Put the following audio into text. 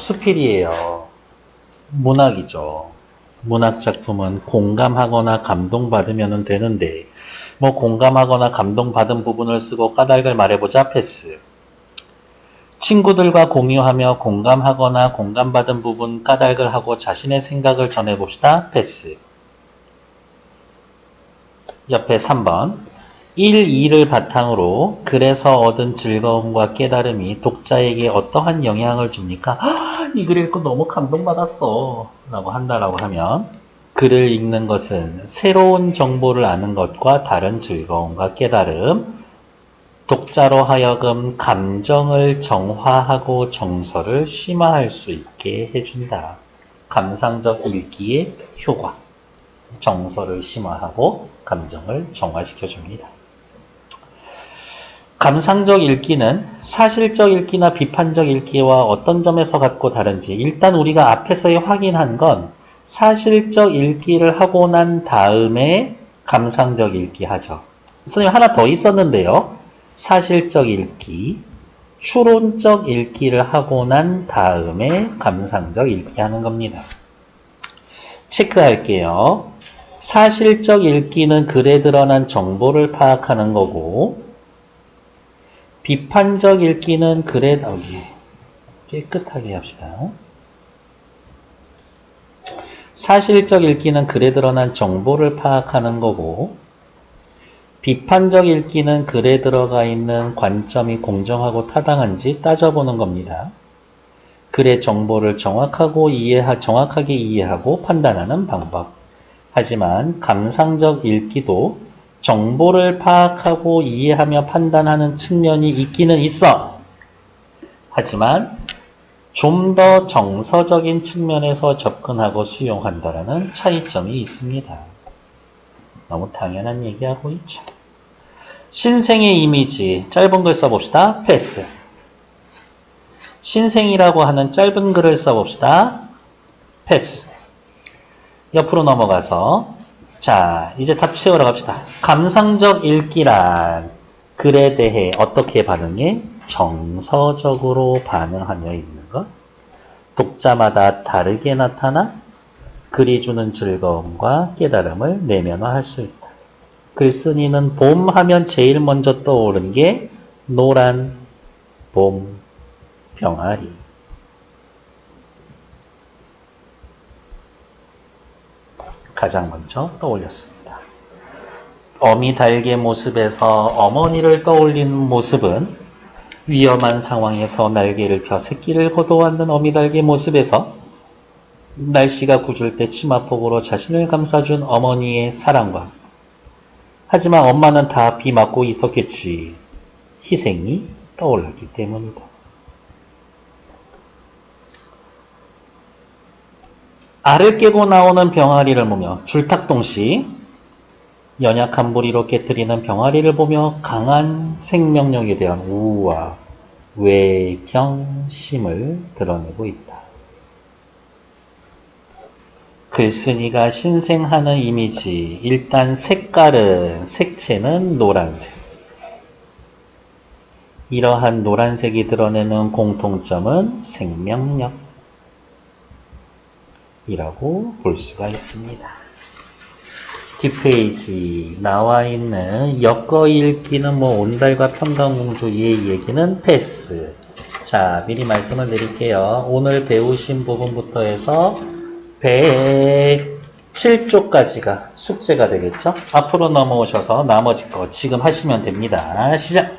수필이에요. 문학이죠. 문학 작품은 공감하거나 감동받으면 되는데, 뭐 공감하거나 감동받은 부분을 쓰고 까닭을 말해보자 패스. 친구들과 공유하며 공감하거나 공감받은 부분 까닭을 하고 자신의 생각을 전해봅시다. 패스. 옆에 3번. 1, 2를 바탕으로 그래서 얻은 즐거움과 깨달음이 독자에게 어떠한 영향을 줍니까? "아, 이글 읽고 너무 감동받았어. 라고 한다라고 하면 글을 읽는 것은 새로운 정보를 아는 것과 다른 즐거움과 깨달음, 독자로 하여금 감정을 정화하고 정서를 심화할 수 있게 해준다. 감상적 읽기의 효과. 정서를 심화하고 감정을 정화시켜 줍니다. 감상적 읽기는 사실적 읽기나 비판적 읽기와 어떤 점에서 갖고 다른지 일단 우리가 앞에서 확인한 건 사실적 읽기를 하고 난 다음에 감상적 읽기 하죠. 선생님 하나 더 있었는데요. 사실적 읽기, 추론적 읽기를 하고 난 다음에 감상적 읽기 하는 겁니다. 체크할게요. 사실적 읽기는 글에 드러난 정보를 파악하는 거고, 비판적 읽기는 글에, 여기, 깨끗하게 합시다. 사실적 읽기는 글에 드러난 정보를 파악하는 거고, 비판적 읽기는 글에 들어가 있는 관점이 공정하고 타당한지 따져보는 겁니다. 글의 정보를 정확하고 이해하, 정확하게 이해하고 판단하는 방법. 하지만 감상적 읽기도 정보를 파악하고 이해하며 판단하는 측면이 있기는 있어. 하지만 좀 더 정서적인 측면에서 접근하고 수용한다라는 차이점이 있습니다. 너무 당연한 얘기하고 있죠. 신생의 이미지 짧은 글 써봅시다. 패스. 신생이라고 하는 짧은 글을 써봅시다. 패스. 옆으로 넘어가서 자 이제 다 채우러 갑시다. 감상적 읽기란 글에 대해 어떻게 반응해? 정서적으로 반응하며 있는 것. 독자마다 다르게 나타나 글이 주는 즐거움과 깨달음을 내면화할 수 있다. 글쓴이는 봄 하면 제일 먼저 떠오르는 게 노란 봄 병아리. 가장 먼저 떠올렸습니다. 어미 달개 모습에서 어머니를 떠올리는 모습은 위험한 상황에서 날개를 펴 새끼를 거둬안는 어미 달개 모습에서 날씨가 궂을 때 치마폭으로 자신을 감싸준 어머니의 사랑과 하지만 엄마는 다 비 맞고 있었겠지. 희생이 떠올랐기 때문이다. 알을 깨고 나오는 병아리를 보며 줄탁동시 연약한 부리로 깨뜨리는 병아리를 보며 강한 생명력에 대한 우와 외경심을 드러내고 있다. 글쓴이가 신생하는 이미지 일단 색깔은 색채는 노란색 이러한 노란색이 드러내는 공통점은 생명력 이라고 볼 수가 있습니다. 뒷페이지 나와 있는 엮어 읽기는 뭐 온달과 평강공주의 얘기는 패스. 자, 미리 말씀을 드릴게요. 오늘 배우신 부분부터 해서 107쪽까지가 숙제가 되겠죠? 앞으로 넘어오셔서 나머지 거 지금 하시면 됩니다. 시작!